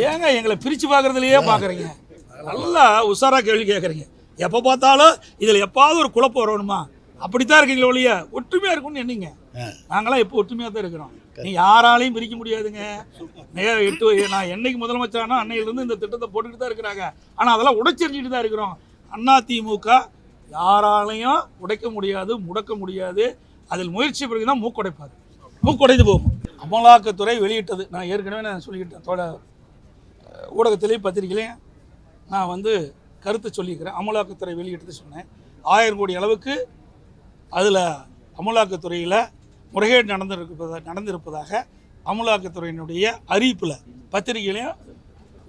ஏங்க எங்களை பிரித்து பார்க்குறதுலையே பார்க்குறீங்க. நல்லா உஷாரா கேள்வி கேட்குறீங்க. எப்போ பார்த்தாலும் இதில் எப்பாவது ஒரு குழப்பம் வரணுமா? அப்படித்தான் இருக்கீங்களே ஒழிய ஒற்றுமையாக இருக்கும்னு என்னீங்க நாங்களாம் எப்போ ஒற்றுமையாக தான் இருக்கிறோம். நீ யாராலையும் பிரிக்க முடியாதுங்க. நே எட்டு நான் என்னைக்கு முதலமைச்சரானோ அன்னையிலேருந்து இந்த திட்டத்தை போட்டுக்கிட்டு தான் இருக்கிறாங்க. ஆனால் அதெல்லாம் உடைச்செறிஞ்சிட்டு தான் இருக்கிறோம். அண்ணா திமுக யாராலையும் உடைக்க முடியாது முடக்க முடியாது. அதில் முயற்சி பிறகு தான் மூக்குடைப்பார் மூக்குடைந்து போகும். அமலாக்கத்துறை வெளியிட்டது. நான் ஏற்கனவே நான் சொல்லிக்கிட்டேன் தோட ஊடகத்திலையும் பத்திரிகையிலையும் நான் வந்து கருத்து சொல்லியிருக்கிறேன் அமலாக்கத்துறை வெளியிட்டது சொன்னேன். ஆயிரம் கோடி அளவுக்கு அதில் அமலாக்கத்துறையில் முறைகேடு நடந்திருப்பதாக நடந்திருப்பதாக அமலாக்கத்துறையினுடைய அறிவிப்பில் பத்திரிகையிலையும்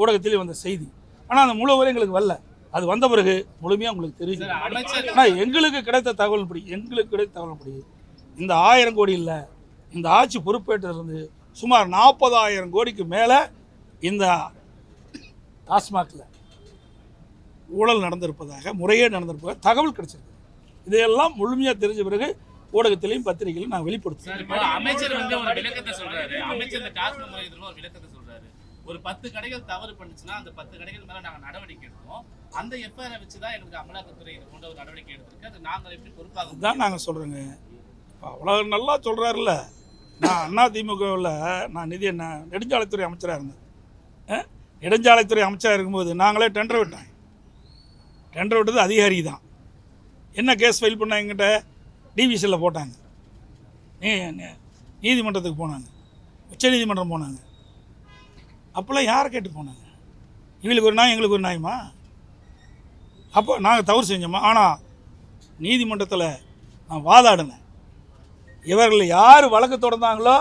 ஊடகத்திலையும் வந்த செய்தி. ஆனால் அந்த முழு விவரம் எங்களுக்கு வரல. அது வந்த பிறகு முழுமையாக உங்களுக்கு தெரியும் ஆனால் எங்களுக்கு கிடைத்த தகவல் படி எங்களுக்கு கிடைத்த தகவல் படி இந்த ஆயிரம் கோடி இல்லை. இந்த ஆட்சி பொறுப்பேற்றிருந்து சுமார் நாற்பதாயிரம் கோடிக்கு மேலே இந்த டாஸ்மாகில் ஊழல் நடந்திருப்பதாக முறைகேடு நடந்திருப்பதாக தகவல் கிடைச்சிருக்கு. இதையெல்லாம் முழுமையாக தெரிஞ்ச பிறகு ஊடகத்திலையும் பத்திரிகையிலும் நான் இப்போ அமைச்சர் வந்து ஒரு விளக்கத்தை சொல்றாரு. அமைச்சர் இந்த டாஸ்மாக் முறை எதிர்ப்பு ஒரு விளக்கத்தை சொல்றாரு. ஒரு பத்து கடைகள் தவறு பண்ணுச்சுன்னா அந்த பத்து கடைகள் மேல நாங்க நடவடிக்கை எடுப்போம் அந்த எஃப்ஐஆர் வச்சு தான் எங்களுக்கு அமலாக்கத்துறை இது போன்ற ஒரு நடவடிக்கை எடுத்திருக்கு. அது நாங்கள் எப்படி பொறுப்பாக? தான் நாங்கள் சொல்கிறோங்க அவ்வளோ நல்லா சொல்கிறாருல்ல நான் அண்ணா திமுகவில் நான் நிதி என்ன நெடுஞ்சாலைத்துறை அமைச்சராக இருந்தேன். நெடுஞ்சாலைத்துறை அமைச்சராக இருக்கும்போது நாங்களே டெண்டர் விட்டோம். டெண்டர் விட்டது அதிகாரி தான். என்ன கேஸ் ஃபைல் பண்ண எங்கிட்ட டிவிசியில் போட்டாங்க. நீ நீதிமன்றத்துக்கு போனாங்க. உச்சநீதிமன்றம் போனாங்க. அப்போல்லாம் யாரை கேட்டு போனாங்க? இவங்களுக்கு ஒரு நாய் எங்களுக்கு ஒரு நாயமா அப்போ நாங்கள் தவறு செஞ்சோமா? ஆனால் நீதிமன்றத்தில் நான் வாதாடினேன். இவர்கள் யார் வழக்கு தொடர்ந்தாங்களோ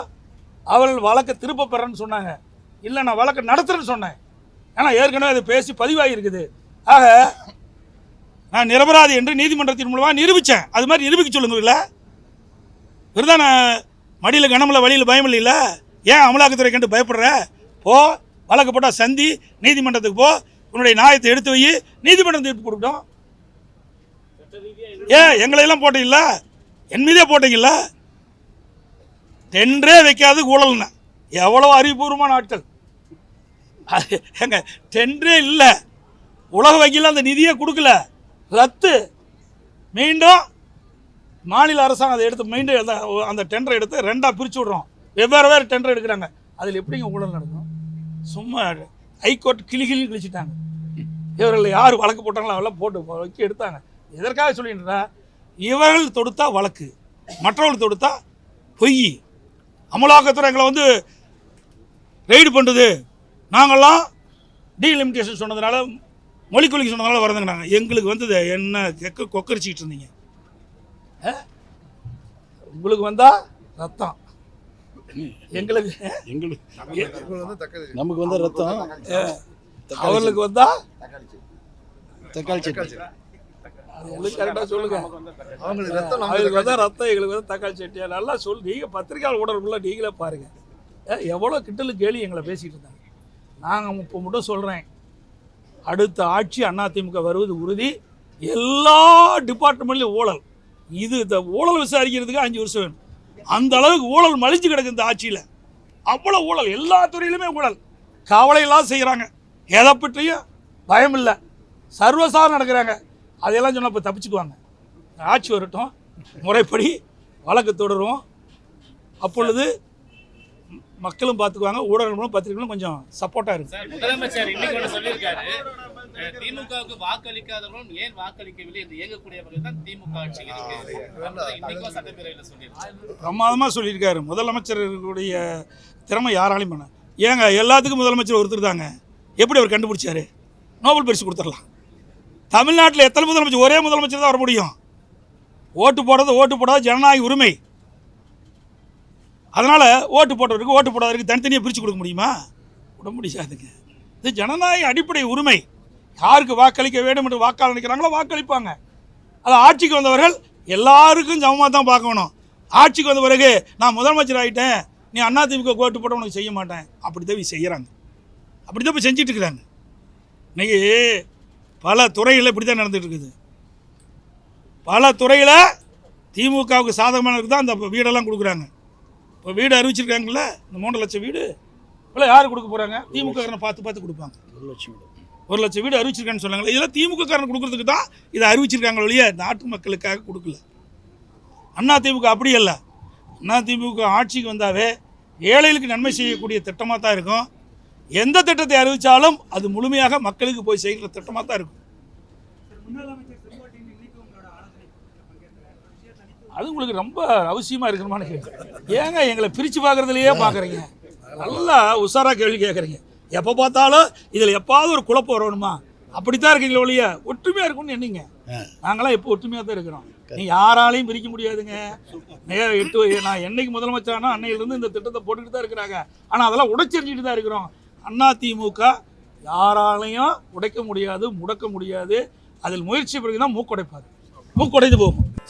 அவர்கள் வழக்கை திரும்ப பெறன்னு சொன்னாங்க. இல்லை நான் வழக்கை நடத்துறேன்னு சொன்னேன். ஏன்னா ஏற்கனவே அது பேசி பதிவாகி இருக்குது ஆக நான் நிரபராதி என்று நீதிமன்றத்தின் மூலமாக நிரூபித்தேன் அது மாதிரி நிரூபிக்க சொல்லுங்கள்ல? விருதான மடியில் கனமில்ல வழியில் பயம் இல்லைல்ல? ஏன் அமலாக்கத்துறை கண்டு பயப்படுற? போ வழக்கு போட்டால் சந்தி நீதிமன்றத்துக்கு போ. உன்னுடைய நியாயத்தை எடுத்து வை. நீதிமன்றம் தீர்ப்பு கொடுக்கட்டும். ஏன் எங்களையெல்லாம் போட்டீங்கல்ல? என் மீதே போட்டீங்கல்ல? டென்றே வைக்காது ஊழல்னா. எவ்வளோ அறிவுபூர்வமான ஆட்கள். அது எங்க டெண்டரே இல்லை. உலக வங்கியில் அந்த நிதியை கொடுக்கல. ரத்து. மீண்டும் மாநில அரசாங்கம் அதை எடுத்து மீண்டும் அந்த- அந்த டெண்டரை எடுத்து ரெண்டாக பிரித்து விட்றோம். வெவ்வேறு வேறு டெண்டர் எடுக்கிறாங்க. அதில் எப்படிங்க ஊழல் நடக்கும்? சும்மா ஹைகோர்ட் கிளி கிளி கிழிச்சிட்டாங்க. இவர்கள் யார் வழக்கு போட்டாங்களோ அவெல்லாம் போட்டு வச்சு எடுத்தாங்க. எதற்காக சொல்லிட்டுனா இவர்கள் தொடுத்தா வழக்கு மற்றவர்கள் தொடுத்தா பொய். அமலாக்கத்துறை எங்களை வந்து ரெய்டு பண்ணுது. நாங்கள்லாம் டீலிமிட்டேஷன் சொன்னதுனால மொழி கொலிக்கு சொன்னதுனால வரதுங்கிறாங்க. எங்களுக்கு வந்தது என்ன கெக்க கொக்கரிச்சிக்கிட்டு இருந்தீங்க. ஆ? உங்களுக்கு வந்தா ரத்தம். எங்களுக்கு எங்களுக்கு நமக்கு வந்து ரத்தம். அவர்களுக்கு வந்தா தக்காளி சட்னி கரெக்டாக சொல்லுங்க. அவங்களுக்கு ரத்தம் அவங்களுக்கு வந்து ரத்தம் எங்களுக்கு வந்து தக்காளி சட்டியா நல்லா சொல் நீங்கள் பத்திரிக்கையாளர் ஊடகக்குள்ள நீங்களே பாருங்க. ஏ, எவ்வளோ கிட்டலு கேலி எங்களை பேசிகிட்டு இருந்தாங்க. நாங்கள் இப்போ மட்டும் சொல்கிறேன் அடுத்த ஆட்சி அதிமுக வருவது உறுதி. எல்லா டிபார்ட்மெண்ட்லையும் ஊழல். இது இந்த ஊழல் விசாரிக்கிறதுக்கு அஞ்சு வருஷம் வேணும். அந்த அளவுக்கு ஊழல் மலிஞ்சு கிடக்கு இந்த ஆட்சியில். அவ்வளோ ஊழல். எல்லா துறையிலுமே ஊழல். கவலையெல்லாம் செய்கிறாங்க எதை பற்றியும் பயம் இல்லை. சர்வசாரம் நடக்கிறாங்க. அதையெல்லாம் சொன்னால் இப்போ தப்பிச்சுக்குவாங்க. ஆட்சி வரட்டும். முறைப்படி வழக்கு தொடரும் அப்பொழுது மக்களும் பார்த்துக்குவாங்க ஊடகங்களும் பத்திரிகைகளும் கொஞ்சம் சப்போர்ட்டாக இருக்கும். சார் முதலமைச்சர் இன்னைக்கு சொல்லியிருக்காரு. திமுகவுக்கு வாக்களிக்காதவர்களும் ஏன் வாக்களிக்கவில்லை என்று இயங்கக்கூடிய வகையில் தான் திமுக ஆட்சி இருக்கு. சட்டப்பேரவையில் சொல்லியிருக்காரு. பிரமாதமாக சொல்லியிருக்காரு. முதலமைச்சருடைய திறமை யாராலையும் பண்ண ஏங்க எல்லாத்துக்கும் முதலமைச்சர் ஒருத்தர் தாங்க. எப்படி அவர் கண்டுபிடிச்சாரு? நோபல் பரிசு கொடுத்துடலாம். தமிழ்நாட்டில் எத்தனை முதலமைச்சர்? ஒரே முதலமைச்சர் தான் வர முடியும். ஓட்டு போடுறது ஓட்டு போடாத ஜனநாயக உரிமை. அதனால் ஓட்டு போட்டவருக்கு ஓட்டு போடாதவருக்கு தனித்தனியாக பிரித்து கொடுக்க முடியுமா? விட முடியாதுங்க. இது ஜனநாயக அடிப்படை உரிமை. யாருக்கு வாக்களிக்க வேண்டும் என்று வாக்காளர் நினைக்கிறாங்களோ வாக்களிப்பாங்க. அது ஆட்சிக்கு வந்தவர்கள் எல்லாருக்கும் சமமாக தான் பார்க்கணும். ஆட்சிக்கு வந்த பிறகு நான் முதலமைச்சர் ஆகிட்டேன் நீ அதிமுக ஓட்டு போட்ட உனக்கு செய்ய மாட்டேன். அப்படி தான் இவங்க செய்கிறாங்க அப்படி தான் இப்போ செஞ்சுட்டு இருக்கிறாங்க. பல துறைகளில் இப்படி தான் நடந்துகிட்டு இருக்குது. பல துறையில் திமுகவுக்கு சாதகமானதுக்கு தான் அந்த வீடெல்லாம் கொடுக்குறாங்க. இப்போ வீடு அறிவிச்சிருக்காங்கல்ல? இந்த மூன்று லட்சம் வீடு. இல்லை யார் கொடுக்க போகிறாங்க திமுக காரனை பார்த்து பார்த்து கொடுப்பாங்க. ஒரு லட்சம் வீடு. ஒரு லட்சம் வீடு அறிவிச்சிருக்கான்னு சொன்னாங்களே இதெல்லாம் திமுக காரன் கொடுக்கறதுக்கு தான் இதை அறிவிச்சிருக்காங்க ஒழிய நாட்டு மக்களுக்காக கொடுக்கல. அண்ணா திமுக அப்படி அல்ல. அண்ணா திமுக ஆட்சிக்கு வந்தாவே ஏழைகளுக்கு நன்மை செய்யக்கூடிய திட்டமாக தான் இருக்கும். எந்த திட்டத்தை அறிவித்தாலும் அது முழுமையாக மக்களுக்கு போய் செய்கிற திட்டமாக தான் இருக்கும். அது உங்களுக்கு ரொம்ப அவசியமாக இருக்கணுமான்னு கேட்குறேன். ஏங்க எங்களை பிரித்து பார்க்குறதுலையே பார்க்குறீங்க? நல்லா உஷாராக கேள்வி கேட்குறீங்க. எப்போ பார்த்தாலும் இதில் எப்பாவது ஒரு குழப்பம் வரணுமா? அப்படித்தான் இருக்கீங்களே ஒழிய ஒற்றுமையாக இருக்கும்னு என்னங்க நாங்களாம் இப்போ ஒற்றுமையாக தான் இருக்கிறோம். நீ யாராலையும் பிரிக்க முடியாதுங்க. நே எட்டு நான் என்னைக்கு முதலமைச்சரானோ அன்னையிலிருந்து இந்த திட்டத்தை போட்டுக்கிட்டு தான் இருக்கிறாங்க. ஆனால் அதெல்லாம் உடைச்செறிஞ்சிட்டு தான் இருக்கிறோம். அண்ணா திமுக யாராலையும் உடைக்க முடியாது முடக்க முடியாது. அதில் முயற்சி பண்ணி தான் மூக்குடைப்பாது மூக்குடைந்து போகும்.